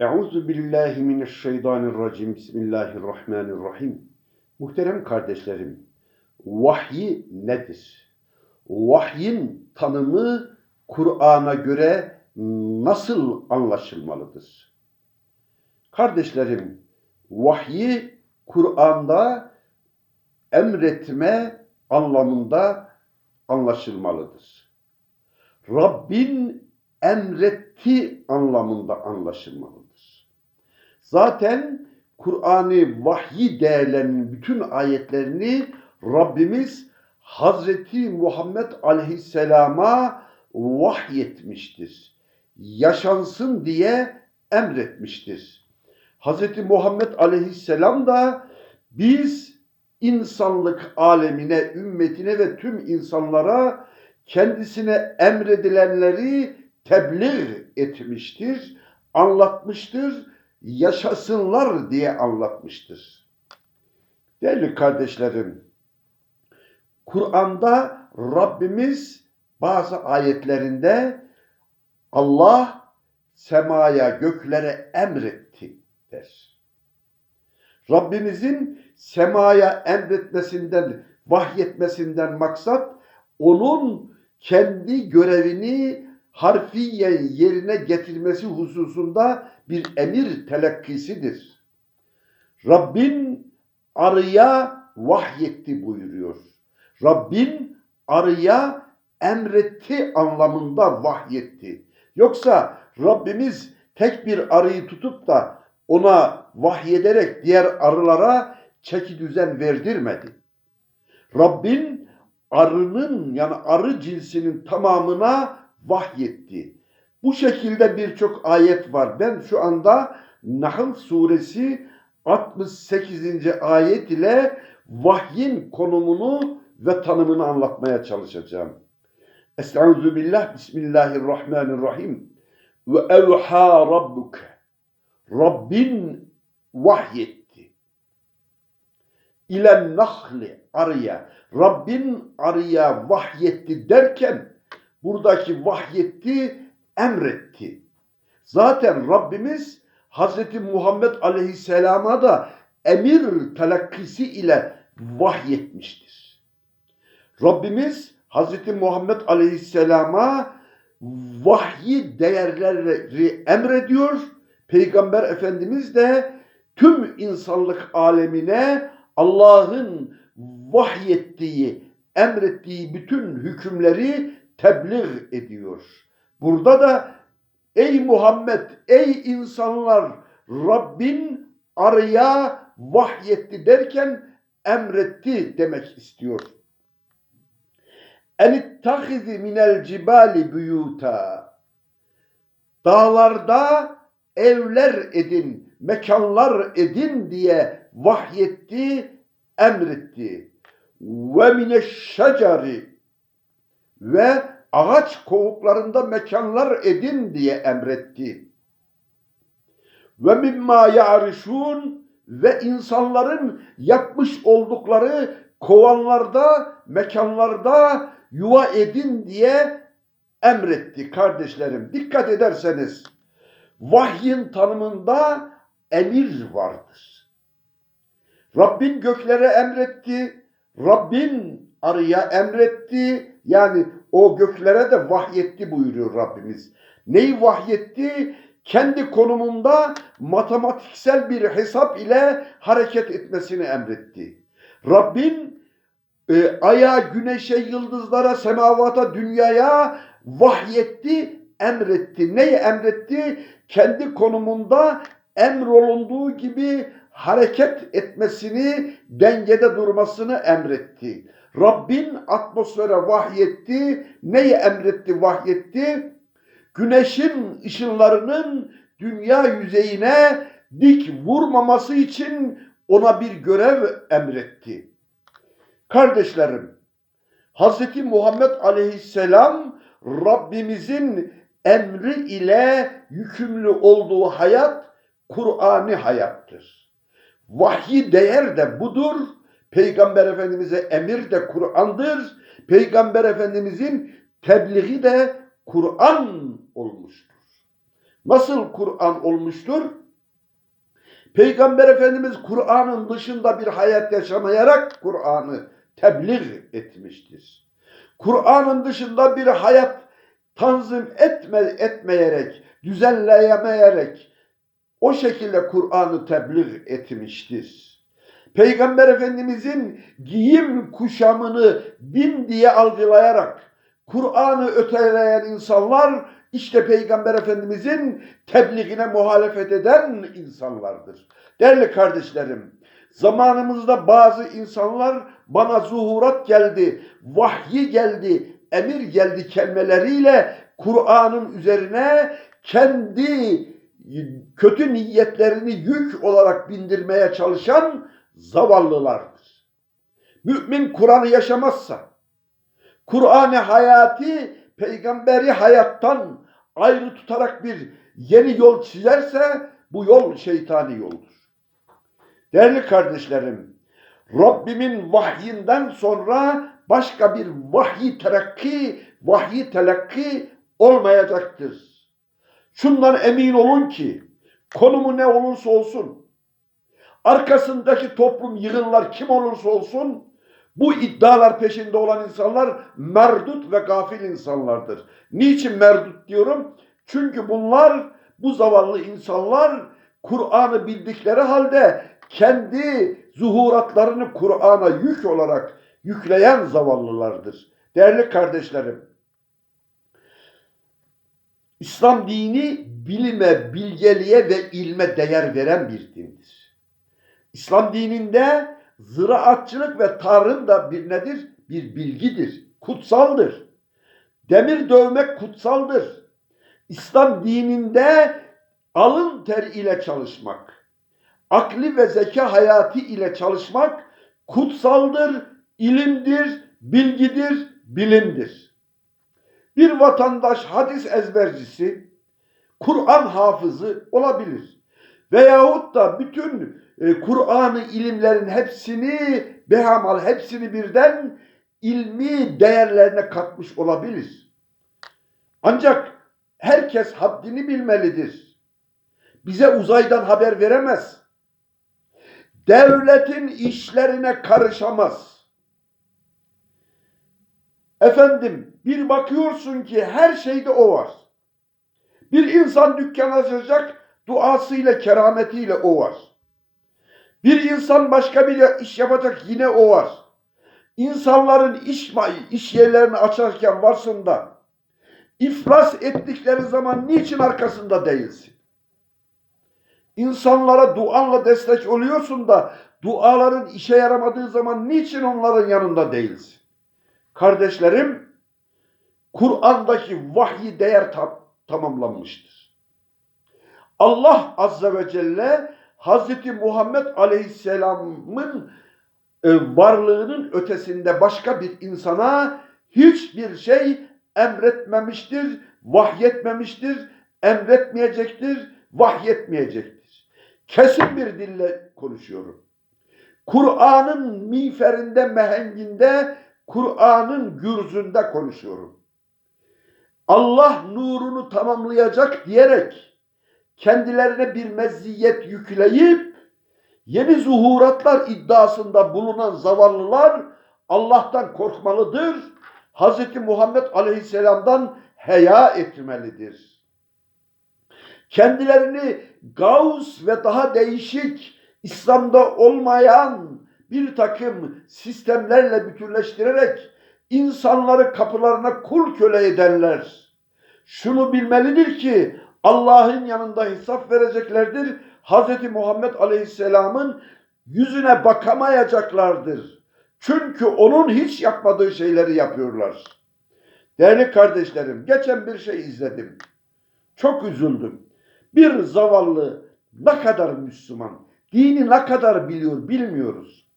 Euzu billahi mineşşeytanirracim. Bismillahirrahmanirrahim. Muhterem kardeşlerim, vahyi nedir? Vahyin tanımı Kur'an'a göre nasıl anlaşılmalıdır? Kardeşlerim, vahyi Kur'an'da emretme anlamında anlaşılmalıdır. Rabbin emretti anlamında anlaşılmalıdır. Zaten Kur'an'ı vahyi değerlerinin bütün ayetlerini Rabbimiz Hazreti Muhammed Aleyhisselam'a vahyetmiştir. Yaşansın diye emretmiştir. Hazreti Muhammed Aleyhisselam da biz insanlık alemine, ümmetine ve tüm insanlara kendisine emredilenleri tebliğ etmiştir, anlatmıştır, yaşasınlar diye anlatmıştır. Değerli kardeşlerim, Kur'an'da Rabbimiz bazı ayetlerinde Allah semaya, göklere emretti der. Rabbimizin semaya emretmesinden, vahyetmesinden maksat onun kendi görevini harfiyen yerine getirmesi hususunda bir emir telakkisidir. Rabbin arıya vahyetti buyuruyor. Rabbin arıya emretti anlamında vahyetti. Yoksa Rabbimiz tek bir arıyı tutup da ona vahyederek diğer arılara çeki düzen verdirmedi. Rabbin arının yani arı cinsinin tamamına vahyetti. Bu şekilde birçok ayet var. Ben şu anda Nahl suresi 68. ayet ile vahyin konumunu ve tanımını anlatmaya çalışacağım. Estaizu billah, Bismillahirrahmanirrahim. Ve evha rabbuk. Rabbin vahyetti. İlen nahli arıya. Rabbin arıya vahyetti derken buradaki vahyetti emretti. Zaten Rabbimiz Hazreti Muhammed Aleyhisselam'a da emir telakkisi ile vahyetmiştir. Rabbimiz Hazreti Muhammed Aleyhisselam'a vahyi değerleri emrediyor. Peygamber Efendimiz de tüm insanlık alemine Allah'ın vahyettiği, emrettiği bütün hükümleri tebliğ ediyor. Burada da ey Muhammed, ey insanlar Rabbin araya vahyetti derken emretti demek istiyor. Enittahizi minel cibali büyuta. Dağlarda evler edin, mekanlar edin diye vahyetti, emretti. Ve mineşşeceri ve ağaç kovuklarında mekanlar edin diye emretti. Ve mimma ya'rişun ve insanların yapmış oldukları kovanlarda, mekanlarda yuva edin diye emretti kardeşlerim. Dikkat ederseniz vahyin tanımında emir vardır. Rabbin göklere emretti, Rabbin arıya emretti, yani o göklere de vahyetti buyuruyor Rabbimiz. Neyi vahyetti? Kendi konumunda matematiksel bir hesap ile hareket etmesini emretti. Rabbin e, aya, güneşe, yıldızlara, semavata, dünyaya vahyetti, emretti. Neyi emretti? Kendi konumunda emrolunduğu gibi hareket etmesini, dengede durmasını emretti. Rabbin atmosfere vahyetti. Neyi emretti, vahyetti? Güneşin ışınlarının dünya yüzeyine dik vurmaması için ona bir görev emretti. Kardeşlerim, Hz. Muhammed Aleyhisselam Rabbimizin emri ile yükümlü olduğu hayat Kur'an'ı hayattır. Vahyi değer de budur. Peygamber Efendimiz'e emir de Kur'an'dır. Peygamber Efendimiz'in tebliği de Kur'an olmuştur. Nasıl Kur'an olmuştur? Peygamber Efendimiz Kur'an'ın dışında bir hayat yaşamayarak Kur'an'ı tebliğ etmiştir. Kur'an'ın dışında bir hayat tanzim etme, etmeyerek, düzenleyemeyerek o şekilde Kur'an'ı tebliğ etmiştir. Peygamber Efendimizin giyim kuşamını bin diye algılayarak Kur'an'ı öteleyen insanlar işte Peygamber Efendimizin tebliğine muhalefet eden insanlardır. Değerli kardeşlerim, zamanımızda bazı insanlar bana zuhurat geldi, vahyi geldi, emir geldi kelimeleriyle Kur'an'ın üzerine kendi kötü niyetlerini yük olarak bindirmeye çalışan zavallılardır. Mümin Kur'an'ı yaşamazsa, Kur'an-ı hayati peygamberi hayattan ayrı tutarak bir yeni yol çizerse bu yol şeytani yoldur. Değerli kardeşlerim, Rabbimin vahyinden sonra başka bir vahyi terakki, vahyi telakki olmayacaktır. Şundan emin olun ki konumu ne olursa olsun, arkasındaki toplum yığınlar kim olursa olsun, bu iddialar peşinde olan insanlar merdut ve gafil insanlardır. Niçin merdut diyorum? Çünkü bunlar, bu zavallı insanlar Kur'an'ı bildikleri halde kendi zuhuratlarını Kur'an'a yük olarak yükleyen zavallılardır. Değerli kardeşlerim, İslam dini bilime, bilgeliğe ve ilme değer veren bir dindir. İslam dininde ziraatçılık ve tarım da bir nedir? Bir bilgidir, kutsaldır. Demir dövmek kutsaldır. İslam dininde alın ter ile çalışmak, akli ve zeka hayatı ile çalışmak kutsaldır, ilimdir, bilgidir, bilimdir. Bir vatandaş hadis ezbercisi, Kur'an hafızı olabilir. Veyahut da bütün e, ilimlerin hepsini behamal, hepsini birden ilmi değerlerine katmış olabilir. Ancak herkes haddini bilmelidir. Bize uzaydan haber veremez. Devletin işlerine karışamaz. Efendim bir bakıyorsun ki her şeyde o var. Bir insan dükkan açacak duasıyla, kerametiyle o var. Bir insan başka bir iş yapacak yine o var. İnsanların iş, iş yerlerini açarken varsın da iflas ettikleri zaman niçin arkasında değilsin? İnsanlara duanla destek oluyorsun da duaların işe yaramadığı zaman niçin onların yanında değilsin? Kardeşlerim, Kur'an'daki vahyi değer tam, tamamlanmıştır. Allah Azze ve Celle Hazreti Muhammed Aleyhisselam'ın e, varlığının ötesinde başka bir insana hiçbir şey emretmemiştir, vahyetmemiştir, emretmeyecektir, vahyetmeyecektir. Kesin bir dille konuşuyorum. Kur'an'ın miğferinde, mehenginde, Kur'an'ın gürzünde konuşuyorum. Allah nurunu tamamlayacak diyerek kendilerine bir meziyet yükleyip yeni zuhuratlar iddiasında bulunan zavallılar Allah'tan korkmalıdır. Hz. Muhammed Aleyhisselam'dan heya etmelidir. Kendilerini Gauss ve daha değişik İslam'da olmayan bir takım sistemlerle bütünleştirerek insanları kapılarına kul köle edenler şunu bilmelidir ki Allah'ın yanında hesap vereceklerdir. Hz. Muhammed Aleyhisselam'ın yüzüne bakamayacaklardır. Çünkü onun hiç yapmadığı şeyleri yapıyorlar. Değerli kardeşlerim, geçen bir şey izledim. Çok üzüldüm. Bir zavallı ne kadar Müslüman, dini ne kadar biliyor bilmiyoruz.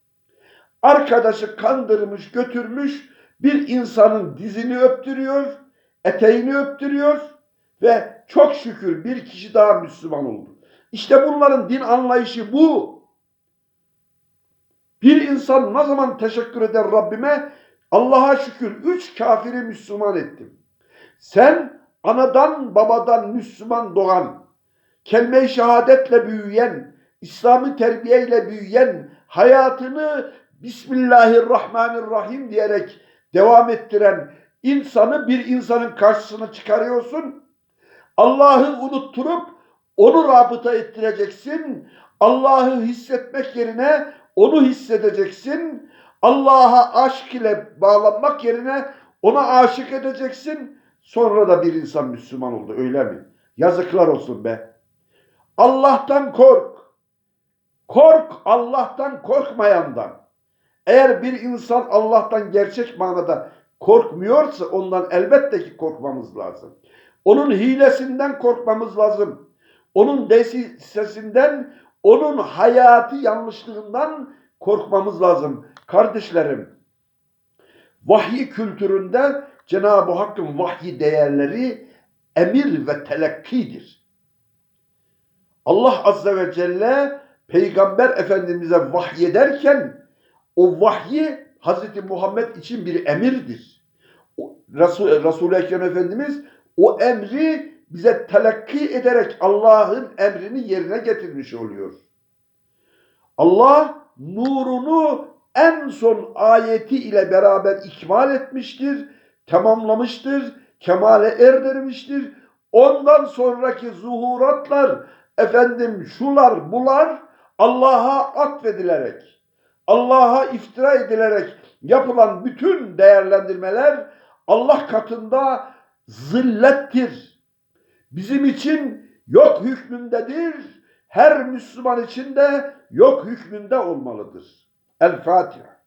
Arkadaşı kandırmış, götürmüş, bir insanın dizini öptürüyor, eteğini öptürüyor ve çok şükür bir kişi daha Müslüman oldu. İşte bunların din anlayışı bu. Bir insan ne zaman teşekkür eder Rabbime? Allah'a şükür üç kafiri Müslüman ettim. Sen anadan babadan Müslüman doğan, kelime-i şehadetle büyüyen, İslami terbiyeyle büyüyen, hayatını Bismillahirrahmanirrahim diyerek devam ettiren insanı bir insanın karşısına çıkarıyorsun. Allah'ı unutturup onu rabıta ettireceksin. Allah'ı hissetmek yerine onu hissedeceksin. Allah'a aşk ile bağlanmak yerine ona aşık edeceksin. Sonra da bir insan Müslüman oldu öyle mi? Yazıklar olsun be. Allah'tan kork. Kork Allah'tan korkmayandan. Eğer bir insan Allah'tan gerçek manada korkmuyorsa ondan elbette ki korkmamız lazım. Onun hilesinden korkmamız lazım. Onun sesinden, onun hayatı yanlışlığından korkmamız lazım. Kardeşlerim, vahiy kültüründe Cenab-ı Hakk'ın vahyi değerleri emir ve telakkidir. Allah Azze ve Celle Peygamber Efendimiz'e vahyederken o vahyi Hazreti Muhammed için bir emirdir. Resul, Resul-i Ekrem Efendimiz o emri bize telakki ederek Allah'ın emrini yerine getirmiş oluyor. Allah nurunu en son ayeti ile beraber ikmal etmiştir, tamamlamıştır, kemale erdirmiştir. Ondan sonraki zuhuratlar, efendim şular bular Allah'a atfedilerek, Allah'a iftira edilerek yapılan bütün değerlendirmeler Allah katında zillettir. Bizim için yok hükmündedir. Her Müslüman için de yok hükmünde olmalıdır. El Fatiha.